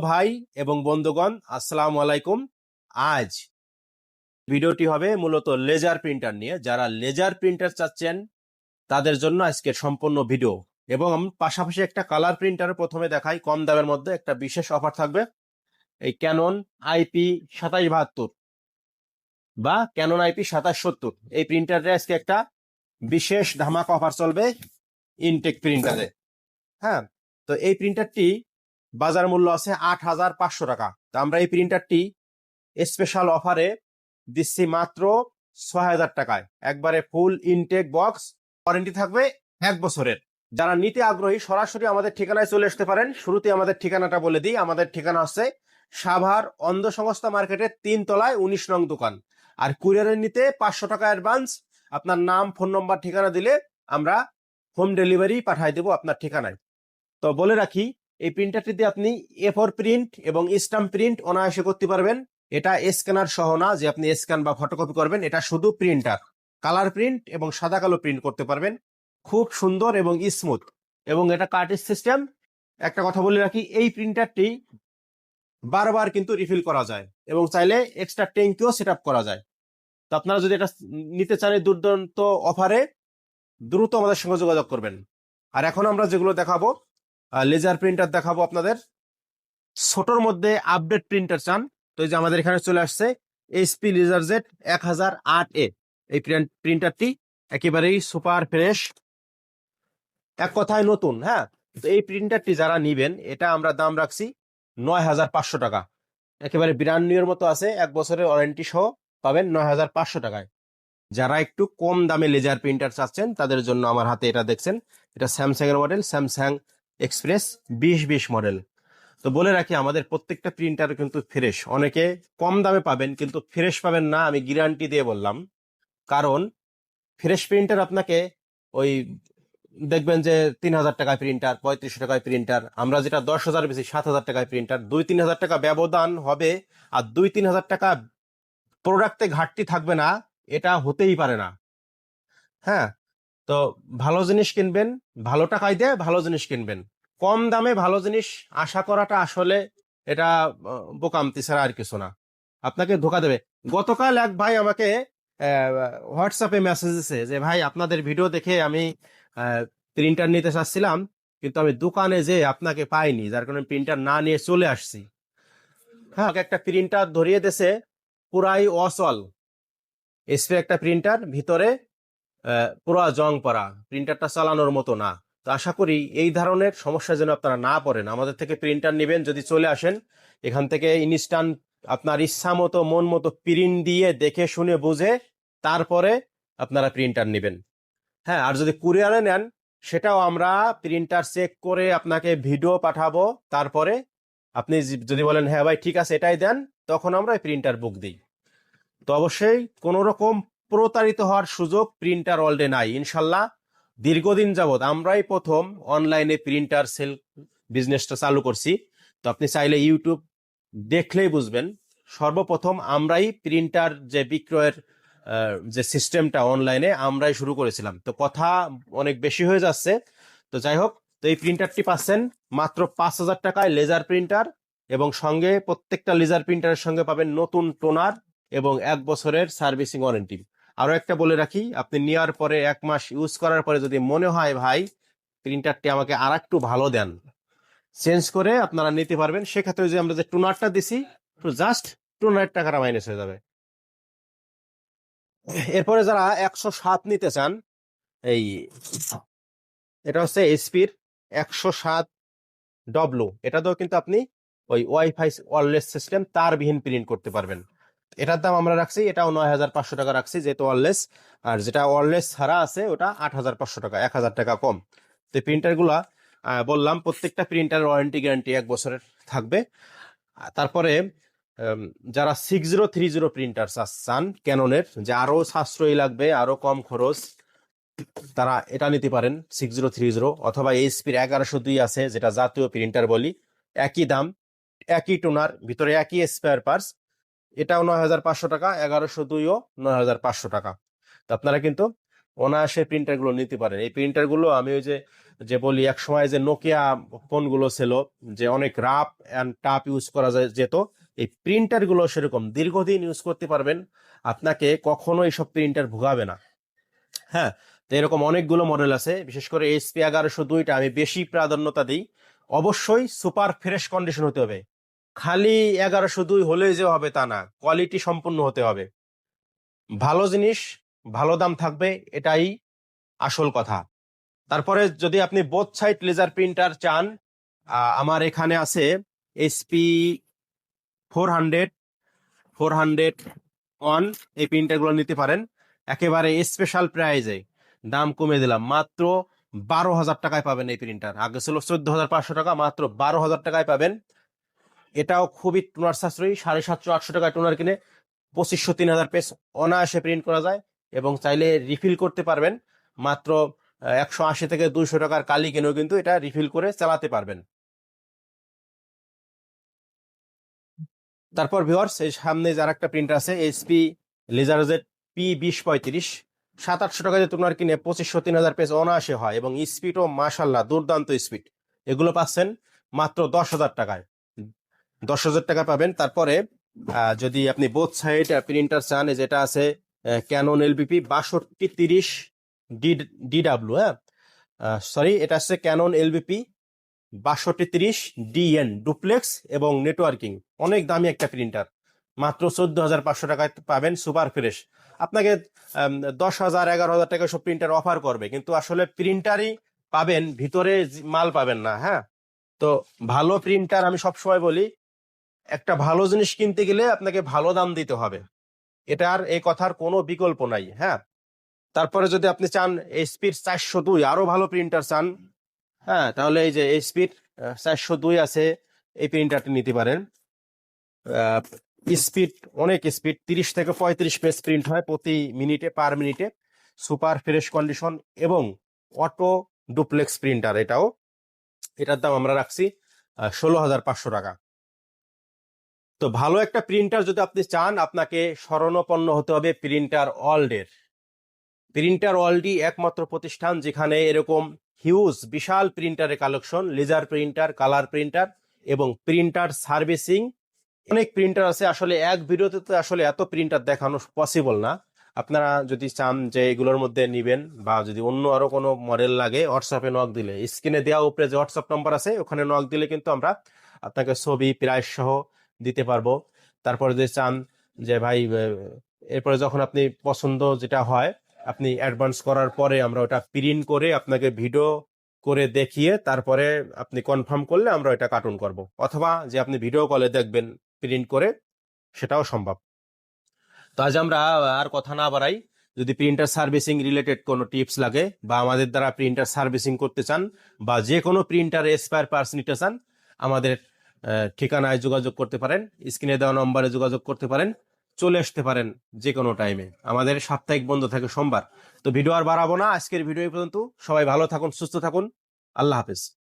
ভাই এবং বন্ধুগণ, আসসালামু আলাইকুম। আজ ভিডিওটি হবে মূলত লেজার প্রিন্টার নিয়ে। যারা লেজার প্রিন্টার চাচ্ছেন, তাদের জন্য আজকে সম্পূর্ণ ভিডিও। এবং পাশাপাশি একটা কালার প্রিন্টার প্রথমে দেখাই। কম দামের মধ্যে একটা বিশেষ অফার থাকবে। এই ক্যানন আইপি সাতাশ বাহাত্তর বা ক্যানন আইপি সাতাশ সত্তর। এই প্রিন্টারে আজকে একটা বিশেষ ধামাক অফার চলবে ইনটেক প্রিন্টারে। হ্যাঁ তো এই প্রিন্টারটি বাজার মূল্য আছে আট হাজার পাঁচশো টাকা। তো আমরা এই প্রিন্টারটি স্পেশাল অফারে দিচ্ছি মাত্র ছয় হাজার টাকায়। একবারে ফুল ইনটেক বক্স ওয়ারেন্টি থাকবে এক বছরের। যারা নিতে আগ্রহী, সরাসরি আমাদের ঠিকানায় চলে আসতে পারেন। শুরুতে আমাদের ঠিকানাটা বলে দিই। আমাদের ঠিকানা হচ্ছে সাভার অন্ধ সংস্থা মার্কেটের তলায় উনিশ নং দোকান। আর কুরিয়ারের নিতে পাঁচশো টাকা অ্যাডভান্স আপনার নাম ফোন নম্বর ঠিকানা দিলে আমরা হোম ডেলিভারি পাঠিয়ে দেবো আপনার ঠিকানায়। তো বলে রাখি এই প্রিন্টারটিতে আপনি এ ফোর প্রিন্ট এবং স্টাম্প প্রিন্ট অনায়াসে করতে পারবেন। এটা স্ক্যানার সহ না যে আপনি স্ক্যান বা ফটোকপি করবেন, এটা শুধু প্রিন্টার কালার প্রিন্ট এবং সাদা কালো প্রিন্ট করতে পারবেন। খুব সুন্দর এবং স্মুথ এবং এটা কার্টিজ সিস্টেম একটা কথা বলে রাখি, এই প্রিন্টারটি বারবার কিন্তু রিফিল করা যায় এবং চাইলে এক্সট্রা ট্যাঙ্কিও সেট করা যায়। তো আপনারা যদি এটা নিতে চান এই দুর্দান্ত অফারে দ্রুত আমাদের সঙ্গে যোগাযোগ করবেন। আর এখন আমরা যেগুলো দেখাবো লেজার প্রিন্টার দেখাবো আপনাদের। ছোটর মধ্যে আপডেট প্রিন্টার চান। তো এই যে আমাদের এখানে চলে আসছে এইচপি লেজার জেট এক হাজার আট এ এই প্রিন্টারটি একেবারেই সুপার ফ্রেশ এক কথায় নতুন হ্যাঁ? তো এই প্রিন্টারটি যারা নিবেন, এটা আমরা দাম রাখছি নয় হাজার পাঁচশো টাকা। একেবারে ব্র্যান্ড নিউর মতো আছে, এক বছরের ওয়ারেন্টি সহ পাবেন নয় হাজার পাঁচশো টাকায়। যারা একটু কম দামে লেজার প্রিন্টার চাচ্ছেন, তাদের জন্য আমার হাতে এটা দেখছেন। এটা স্যামসাং এর মডেল স্যামসাং এক্সপ্রেস বিশ বিশ মডেল তো বলে রাখি, আমাদের প্রত্যেকটা প্রিন্টার কিন্তু ফ্রেশ অনেকে কম দামে পাবেন, কিন্তু ফ্রেশ পাবেন না, আমি গ্যারান্টি দিয়ে বললাম। কারণ ফ্রেশ প্রিন্টার আপনাকে ওই দেখবেন যে তিন হাজার টাকায় প্রিন্টার পঁয়ত্রিশশো টাকায় প্রিন্টার আমরা যেটা দশ হাজার বেশি, সাত হাজার টাকায় প্রিন্টার দুই তিন হাজার টাকা ব্যবধান হবে, আর দুই তিন হাজার টাকা প্রোডাক্টে ঘাটতি থাকবে না, এটা হতেই পারে না। হ্যাঁ তো ভালো জিনিস কিনবেন, ভালো টাকায় দিয়ে ভালো জিনিস কিনবেন। কম দামে ভালো জিনিস আশা করাটা আসলে এটা বোকামতি ছাড়া আর কিছু না। আপনাকে ধোকা দেবে। গতকাল এক ভাই আমাকে হোয়াটসঅ্যাপে মেসেজ দিছে যে, ভাই, আপনাদের ভিডিও দেখে আমি প্রিন্টার নিতে চাচ্ছিলাম, কিন্তু আমি দোকানে যে আপনাকে পাইনি, যার কারণে প্রিন্টার না নিয়ে চলে আসছি। হ্যাঁ একটা প্রিন্টার ধরিয়ে দিছে পুরাই অচল। এসপি একটা প্রিন্টার ভিতরে পুরা জং পড়া প্রিন্টারটা চালানোর মতো না। তো আশা করি এই ধরনের সমস্যা যেন আপনারা না পড়েন। আমাদের থেকে প্রিন্টার নেবেন, যদি চলে আসেন, এখান থেকে ইনস্ট্যান্ট আপনার ইচ্ছা মতো, মন মতো প্রিন্ট দিয়ে দেখে শুনে বুঝে, তারপরে আপনারা প্রিন্টার নেবেন। হ্যাঁ আর যদি কুরিয়ারে নেন, সেটাও আমরা প্রিন্টার চেক করে আপনাকে ভিডিও পাঠাবো, তারপরে আপনি যদি বলেন হ্যাঁ ভাই, ঠিক আছে, এটাই দেন, তখন আমরা প্রিন্টার বুক দিই। তো অবশ্যই কোনো রকম প্রতারিত হওয়ার সুযোগ প্রিন্টার অলডে নাই, ইনশাল্লাহ। দীর্ঘদিন যাবৎ আমরাই প্রথম অনলাইনে প্রিন্টার সেল বিজনেসটা চালু করছি। তো আপনি চাইলে ইউটিউব দেখলেই বুঝবেন। সর্বপ্রথম আমরাই প্রিন্টার যে বিক্রয়ের যে সিস্টেমটা অনলাইনে আমরাই শুরু করেছিলাম। তো কথা অনেক বেশি হয়ে যাচ্ছে। তো যাই হোক, তো এই প্রিন্টারটি পাচ্ছেন মাত্র পাঁচ হাজার টাকায় লেজার প্রিন্টার এবং সঙ্গে প্রত্যেকটা লেজার প্রিন্টারের সঙ্গে পাবেন নতুন টোনার এবং এক বছরের সার্ভিসিং ওয়ারেন্টি। আরও একটা বলে রাখি, আপনি নেওয়ার পরে এক মাস ইউজ করার পরে যদি মনে হয়, ভাই প্রিন্টারটি আমাকে আর একটু ভালো দেন। চেঞ্জ করে আপনারা নিতে পারবেন। সেক্ষেত্রে যে আমরা যে টোনারটা দিছি জাস্ট টোনার টাকাটা মাইনাস হয়ে যাবে। এরপরে যারা একশো সাত নিতে চান, এই এটা হচ্ছে এসপির একশো সাত ডব্লু এটাতেও কিন্তু আপনি ওই ওয়াইফাই ওয়ারলেস সিস্টেম তারবিহীন প্রিন্ট করতে পারবেন। এটার দাম আমরা রাখছি, এটাও নয় হাজার পাঁচশো টাকা রাখছি যেহেতু ওয়ারলেস। আর যেটা ওয়ারলেস ছাড়া আছে, ওটা আট হাজার পাঁচশো টাকা, এক হাজার টাকা কম। তো প্রিন্টারগুলা বললাম প্রত্যেকটা প্রিন্টার ওয়ারেন্টি গ্যারান্টি এক বছরের থাকবে। তারপরে যারা six zero three zero printer চান ক্যাননের যে আরও সাশ্রয়ী লাগবে, আরও কম খরচ, তারা এটা নিতে পারেন সিক্স জিরো থ্রি জিরো অথবা এইচপির এগারোশো দুই আছে, যেটা জাতীয় প্রিন্টার বলি, একই দাম, একই টোনার, ভিতরে একই স্পেয়ার পার্টস এটাও নয় হাজার পাঁচশো টাকা, এগারোশো দুইও নয় হাজার পাঁচশো টাকা। তো আপনারা কিন্তু অনায়াসে প্রিন্টারগুলো নিতে পারেন। এই প্রিন্টারগুলো আমি ওই যে যে বলি এক সময় যে নোকিয়া ফোনগুলো ছিল, যে অনেক রাপ অ্যান্ড টাফ ইউজ করা যায় যেত, এই প্রিন্টারগুলো সেরকম দীর্ঘদিন ইউজ করতে পারবেন, আপনাকে কখনো এইসব প্রিন্টার ভোগাবে না। হ্যাঁ তো এরকম অনেকগুলো মডেল আছে, বিশেষ করে এইচপি এগারোশো দুইটা আমি বেশি প্রাধান্যতা দিই। অবশ্যই সুপার ফ্রেশ কন্ডিশন হতে হবে। খালি এগারোশো দুই হলেই যে হবে তা না কোয়ালিটি সম্পূর্ণ হতে হবে। ভালো জিনিস, ভালো দাম থাকবে, এটাই আসল কথা। তারপরে যদি আপনি বোথ সাইড লেজার প্রিন্টার চান আমার এখানে আছে S P four hundred four hundred one এই প্রিন্টারগুলো নিতে পারেন। একেবারে স্পেশাল প্রাইজে দাম কমে দিলাম, মাত্র বারো হাজার টাকায় পাবেন এই প্রিন্টার আগে ছিল চোদ্দ হাজার পাঁচশো টাকা, মাত্র বারো হাজার টাকায় পাবেন। এটাও খুবই টোনার সাশ্রয়ী। সাড়ে সাতশো, আটশো টাকায় টোনার কিনে পঁচিশশো, তিন হাজার পেজ অনায়াসে প্রিন্ট করা যায় এবং চাইলে রিফিল করতে পারবেন। মাত্র একশো আশি থেকে দুইশো টাকার কালি কিনেও কিন্তু এটা রিফিল করে চালাতে পারবেন। তারপর ভিওয়ার্স এই সামনে যার একটা প্রিন্টার আছে এইচপি লেজারজেট পি বিশ পঁয়ত্রিশ। সাত, আটশো টাকা দিয়ে কিনে পঁচিশশো, তিন হাজার পেজ অনায়াসে হয় এবং স্পিডও মাশাল্লাহ দুর্দান্ত স্পিড এগুলো পাচ্ছেন মাত্র দশ হাজার টাকায়। দশ হাজার টাকা পাবেন। তারপরে যদি আপনি বোথ সাইড প্রিন্টার চান যেটা আছে ক্যানন এলবিপি বাষট্টি তিরিশ ডিডাব্লিউ হ্যাঁ? সরি এটা হচ্ছে ক্যানন এলবিপি বাষট্টি তিরিশ ডিএন ডুপ্লেক্স এবং নেটওয়ার্কিং অনেক দামি একটা প্রিন্টার মাত্র চোদ্দ হাজার পাঁচশো টাকায় পাবেন সুপার ফ্রেশ আপনাকে দশ হাজার, এগারো হাজার টাকা সব প্রিন্টার অফার করবে। কিন্তু আসলে প্রিন্টারই পাবেন, ভিতরে মাল পাবেন না হ্যাঁ? তো ভালো প্রিন্টার আমি সবসময় বলি একটা ভালো জিনিস কিনতে গেলে আপনাকে ভালো দাম দিতে হবে। এটার এই কথার কোনো বিকল্প নাই হ্যাঁ? তারপরে যদি আপনি চান এইচপির চারশো দুই আরও ভালো প্রিন্টার চান হ্যাঁ তাহলে এই যে এইচপির চারশো দুই আছে, এই প্রিন্টারটি নিতে পারেন। স্পিড, অনেক স্পিড, তিরিশ থেকে পঁয়ত্রিশ পেজ প্রিন্ট হয় প্রতি মিনিটে, পার মিনিটে। সুপার ফ্রেশ কন্ডিশন এবং অটো ডুপ্লেক্স প্রিন্টার এটাও। এটার দাম আমরা রাখছি ষোলো হাজার পাঁচশো টাকা। তো ভালো একটা প্রিন্টার যদি আপনি চান, আপনাকে স্মরণাপন্ন হতে হবে প্রিন্টার ওয়ার্ল্ডের প্রিন্টার ওয়ার্ল্ডই একমাত্র প্রতিষ্ঠান যেখানে এরকম হিউজ বিশাল প্রিন্টারের collection laser printer colour printer এবং প্রিন্টার সার্ভিসিং অনেক প্রিন্টার আছে, আসলে এক ভিডিওতে তো আসলে এত প্রিন্টার দেখানো পসিবল না। আপনারা যদি চান যে এগুলোর মধ্যে নিবেন বা যদি অন্য আরও কোনো মডেল লাগে হোয়াটসঅ্যাপে নক দিলে। স্ক্রিনে দেওয়া উপরে যে হোয়াটসঅ্যাপ নাম্বার আছে, ওখানে নক দিলে কিন্তু আমরা আপনাকে ছবি প্রাইস সহ দিতে পারব। তারপরে যদি চান যে ভাই এরপরে যখন আপনি পছন্দ যেটা হয়, আপনি অ্যাডভান্স করার পরে আমরা ওটা প্রিন্ট করে আপনাকে ভিডিও করে দেখিয়ে তারপরে আপনি কনফার্ম করলে আমরা এটা কার্টুন করব। অথবা যে আপনি ভিডিও কলে দেখবেন প্রিন্ট করে, সেটাও সম্ভব। তো আজ আমরা আর কথা না বাড়াই। যদি প্রিন্টার সার্ভিসিং রিলেটেড কোনো টিপস লাগে বা আমাদের দ্বারা প্রিন্টার সার্ভিসিং করতে চান বা যে কোনো প্রিন্টার এক্সপায়ার পার্স নিতে চান, আমাদের ঠিকানায় যোগাযোগ করতে পারেন, স্ক্রিনে দেওয়া নম্বরে যোগাযোগ করতে পারেন, চলে আসতে পারেন যে কোনো টাইমে আমাদের সাপ্তাহিক বন্ধ থাকে সোমবার। তো ভিডিও আর বাড়াবো না। আজকের ভিডিও পর্যন্ত। সবাই ভালো থাকুন, সুস্থ থাকুন। আল্লাহ হাফেজ।